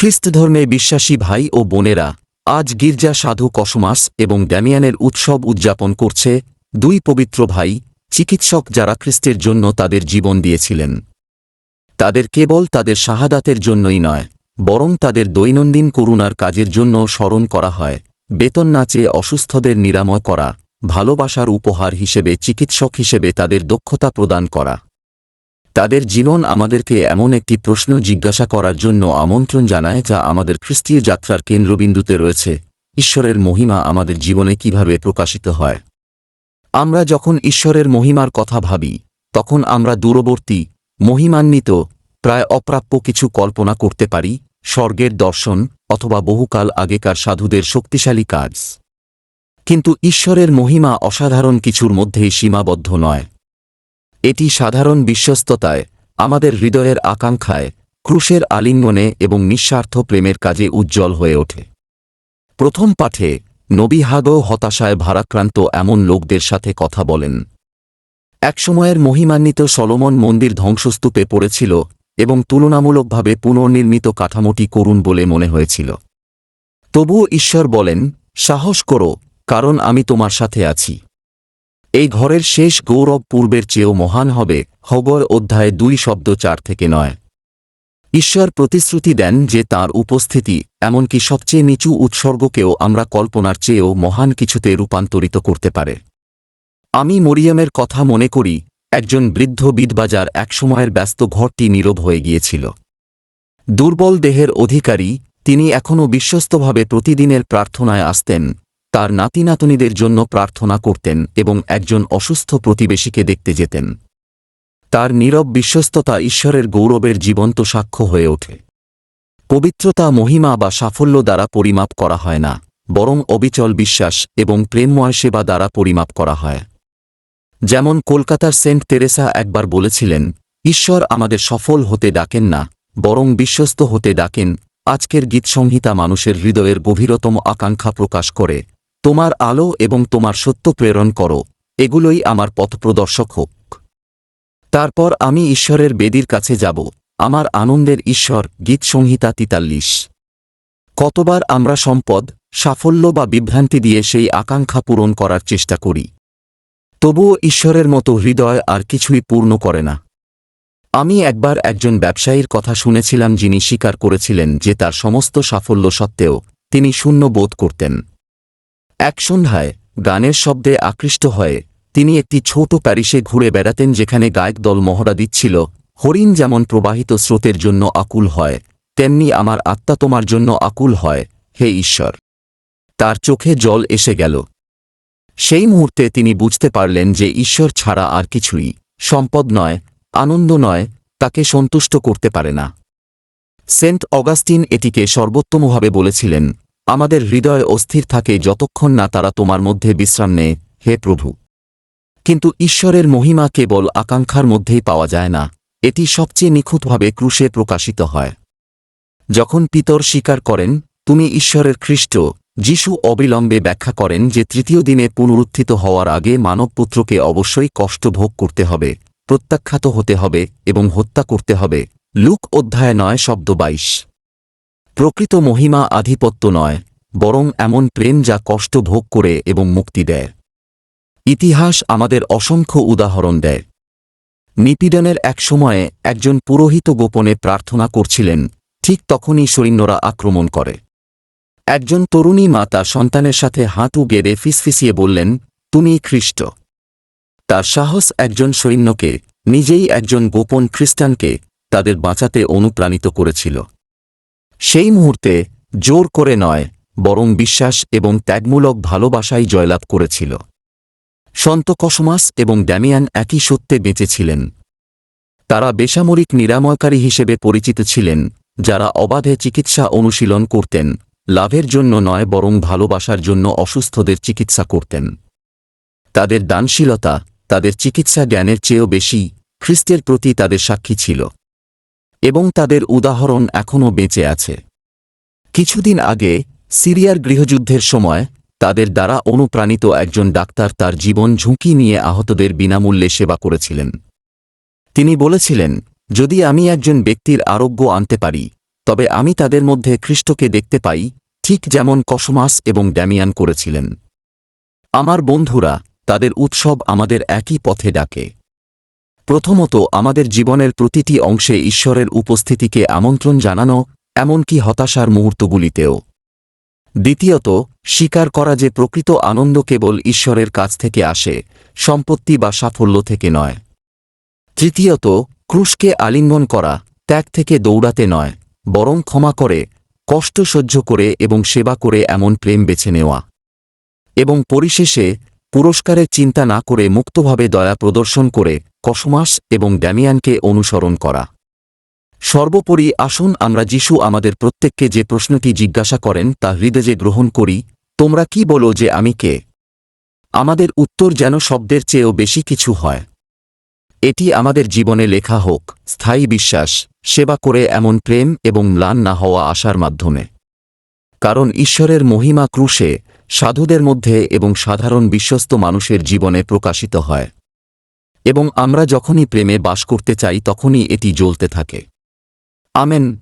খ্রিস্ট ধর্মে বিশ্বাসী ভাই ও বোনেরা, আজ গির্জা সাধু কসমাস এবং ড্যামিয়ানের উৎসব উদযাপন করছে দুই পবিত্র ভাই, চিকিৎসক যারা খ্রিস্টের জন্য তাদের জীবন দিয়েছিলেন। তাদের কেবল তাদের শাহাদাতের জন্যই নয়, বরং তাদের দৈনন্দিন করুণার কাজের জন্য স্মরণ করা হয়। বেতন না চেয়ে অসুস্থদের নিরাময় করা, ভালোবাসার উপহার হিসেবে চিকিৎসক হিসেবে তাদের দক্ষতা প্রদান করা। তাদের জীবন আমাদেরকে এমন একটি প্রশ্ন জিজ্ঞাসা করার জন্য আমন্ত্রণ জানায় যা আমাদের খ্রিস্টীয় যাত্রার কেন্দ্রবিন্দুতে রয়েছে। ঈশ্বরের মহিমা আমাদের জীবনে কীভাবে প্রকাশিত হয়? আমরা যখন ঈশ্বরের মহিমার কথা ভাবি, তখন আমরা দূরবর্তী, মহিমান্বিত, প্রায় অপ্রাপ্য কিছু কল্পনা করতে পারি, স্বর্গের দর্শন অথবা বহুকাল আগেকার সাধুদের শক্তিশালী কাজ। কিন্তু ঈশ্বরের মহিমা অসাধারণ কিছুর মধ্যেই সীমাবদ্ধ নয়। এটি সাধারণ বিশ্বস্ততায়, আমাদের হৃদয়ের আকাঙ্ক্ষায়, ক্রুশের আলিঙ্গনে এবং নিঃস্বার্থ প্রেমের কাজে উজ্জ্বল হয়ে ওঠে। প্রথম পাঠে, নবী হাগও হতাশায় ভারাক্রান্ত এমন লোকদের সাথে কথা বলেন। একসময়ের মহিমান্বিত সলোমন মন্দির ধ্বংসস্তূপে পড়েছিল এবং তুলনামূলকভাবে পুনর্নির্মিত কাঠামোটি করুণ বলে মনে হয়েছিল। তবুও ঈশ্বর বলেন, সাহস করো, কারণ আমি তোমার সাথে আছি। এই ঘরের শেষ গৌরব পূর্বের চেয়েও মহান হবে হবর অধ্যায় দুই শব্দ চার থেকে নয়। ঈশ্বর প্রতিশ্রুতি দেন যে তার উপস্থিতি, এমনকি সবচেয়ে নিচু উৎসর্গকেও আমরা কল্পনার চেয়েও মহান কিছুতে রূপান্তরিত করতে পারে। আমি মরিয়মের কথা মনে করি, একজন বৃদ্ধ বিদবাজার একসময়ের ব্যস্ত ঘরটি নীরব হয়ে গিয়েছিল। দুর্বল দেহের অধিকারী, তিনি এখনও বিশ্বস্তভাবে প্রতিদিনের প্রার্থনায় আসতেন তার নাতিনাতনীদের জন্য প্রার্থনা করতেন এবং একজন অসুস্থ প্রতিবেশীকে দেখতে যেতেন। তার নীরব বিশ্বস্ততা ঈশ্বরের গৌরবের জীবন্ত সাক্ষ্য হয়ে ওঠে। পবিত্রতা, মহিমা বা সাফল্য দ্বারা পরিমাপ করা হয় না, বরং অবিচল বিশ্বাস এবং প্রেমময় সেবা দ্বারা পরিমাপ করা হয়। যেমন কলকাতার সেন্ট তেরেসা একবার বলেছিলেন, ঈশ্বর আমাদের সফল হতে ডাকেন না, বরং বিশ্বস্ত হতে ডাকেন। আজকের গীতসংহিতা মানুষের হৃদয়ের গভীরতম আকাঙ্ক্ষা প্রকাশ করে। তোমার আলো এবং তোমার সত্য প্রেরণ করো। এগুলোই আমার পথপ্রদর্শক হোক। তারপর আমি ঈশ্বরের বেদির কাছে যাব। আমার আনন্দের ঈশ্বর, গীতসংহিতা তিতাল্লিশ। কতবার আমরা সম্পদ, সাফল্য বা বিভ্রান্তি দিয়ে সেই আকাঙ্ক্ষা পূরণ করার চেষ্টা করি। তবুও ঈশ্বরের মতো হৃদয় আর কিছুই পূর্ণ করে না। আমি একবার একজন ব্যবসায়ীর কথা শুনেছিলাম যিনি স্বীকার করেছিলেন যে তার সমস্ত সাফল্য সত্ত্বেও তিনি শূন্য বোধ করতেন। এক সন্ধ্যায় গানের শব্দে আকৃষ্ট হয়ে তিনি একটি ছোট প্যারিসে ঘুরে বেড়াতেন যেখানে গায়ক দল মহড়া দিচ্ছিল, হরিণ যেমন প্রবাহিত স্রোতের জন্য আকুল হয়, তেমনি আমার আত্মা তোমার জন্য আকুল হয়, হে ঈশ্বর। তার চোখে জল এসে গেল। সেই মুহূর্তে তিনি বুঝতে পারলেন যে ঈশ্বর ছাড়া আর কিছুই সম্পদ নয়, আনন্দ নয়, তাকে সন্তুষ্ট করতে পারে না। সেন্ট অগাস্টিন এটিকে সর্বোত্তমভাবে বলেছিলেন আমাদের হৃদয় অস্থির থাকে যতক্ষণ না তারা তোমার মধ্যে বিশ্রাম নেয়, হে প্রভু। কিন্তু ঈশ্বরের মহিমা কেবল আকাঙ্ক্ষার মধ্যেই পাওয়া যায় না, এটি সবচেয়ে নিখুঁতভাবে ক্রুশে প্রকাশিত হয়। যখন পিতর স্বীকার করেন, তুমি ঈশ্বরের খ্রিস্ট, যিশু অবিলম্বে ব্যাখ্যা করেন যে তৃতীয় দিনে পুনরুত্থিত হওয়ার আগে মানবপুত্রকে অবশ্যই কষ্ট ভোগ করতে হবে, প্রত্যাখ্যাত হতে হবে এবং হত্যা করতে হবে। লুক অধ্যায় নয়, শব্দ বাইশ। প্রকৃত মহিমা আধিপত্য নয়, বরং এমন প্রেম যা কষ্ট ভোগ করে এবং মুক্তি দেয়। ইতিহাস আমাদের অসংখ্য উদাহরণ দেয়। নিপীড়নের এক সময়ে একজন পুরোহিত গোপনে প্রার্থনা করছিলেন, ঠিক তখনই সৈন্যরা আক্রমণ করে। একজন তরুণী মা তার সন্তানের সাথে হাঁটু গেড়ে ফিসফিসিয়ে বললেন, তুমি খ্রিস্ট তার সাহস একজন সৈন্যকে, নিজেই একজন গোপন খ্রিস্টানকে, তাদের বাঁচাতে অনুপ্রাণিত করেছিল। সেই মুহূর্তে জোর করে নয়, বরং বিশ্বাস এবং ত্যাগমূলক ভালোবাসাই জয়লাভ করেছিল। সন্ত কসমাস এবং ড্যামিয়ান একই সত্যে বেঁচেছিলেন তারা বেসামরিক নিরাময়কারী হিসেবে পরিচিত ছিলেন, যারা অবাধে চিকিৎসা অনুশীলন করতেন, লাভের জন্য নয় বরং ভালোবাসার জন্য অসুস্থদের চিকিৎসা করতেন। তাদের দানশীলতা, তাদের চিকিৎসা জ্ঞানের চেয়েও বেশি, খ্রিস্টের প্রতি তাদের সাক্ষী ছিল। এবং তাদের উদাহরণ এখনও বেঁচে আছে। কিছুদিন আগে, সিরিয়ার গৃহযুদ্ধের সময়, তাদের দ্বারা অনুপ্রাণিত একজন ডাক্তার তার জীবন ঝুঁকি নিয়ে আহতদের বিনামূল্যে সেবা করেছিলেন। তিনি বলেছিলেন, যদি আমি একজন ব্যক্তির আরোগ্য আনতে পারি, তবে আমি তাদের মধ্যে খ্রিস্টকে দেখতে পাই, ঠিক যেমন কসমাস এবং ড্যামিয়ান করেছিলেন। আমার বন্ধুরা, তাদের উৎসব আমাদের একই পথে ডাকে। প্রথমত আমাদের জীবনের প্রতিটি অংশে ঈশ্বরের উপস্থিতিকে আমন্ত্রণ জানানো, এমনকি হতাশার মুহূর্তগুলিতেও। দ্বিতীয়ত, স্বীকার করা যে প্রকৃত আনন্দ কেবল ঈশ্বরের কাছ থেকে আসে, সম্পত্তি বা সাফল্য থেকে নয়। তৃতীয়ত, ক্রুশকে আলিঙ্গন করা, ত্যাগ থেকে দৌড়াতে নয়, বরং ক্ষমা করে, কষ্ট সহ্য করে এবং সেবা করে এমন প্রেম বেছে নেওয়া। এবং পরিশেষে পুরস্কারের চিন্তা না করে মুক্তভাবে দয়া প্রদর্শন করে কসমাস এবং ড্যামিয়ানকে অনুসরণ করা। সর্বোপরি আসুন আমরা যিশু আমাদের প্রত্যেককে যে প্রশ্নটি জিজ্ঞাসা করেন তা হৃদয়ে গ্রহণ করি, তোমরা কি বলো যে আমি কে? আমাদের উত্তর যেন শব্দের চেয়েও বেশি কিছু হয়। এটি আমাদের জীবনে লেখা হোক, স্থায়ী বিশ্বাস, সেবা করে এমন প্রেম এবং ম্লান না হওয়া আশার মাধ্যমে। কারণ ঈশ্বরের মহিমা ক্রুশে সাধুদের মধ্যে এবং সাধারণ বিশ্বস্ত মানুষের জীবনে প্রকাশিত হয়। এবং আমরা যখনই প্রেমে বাস করতে চাই, তখনই এটি জ্বলতে থাকে। আমেন।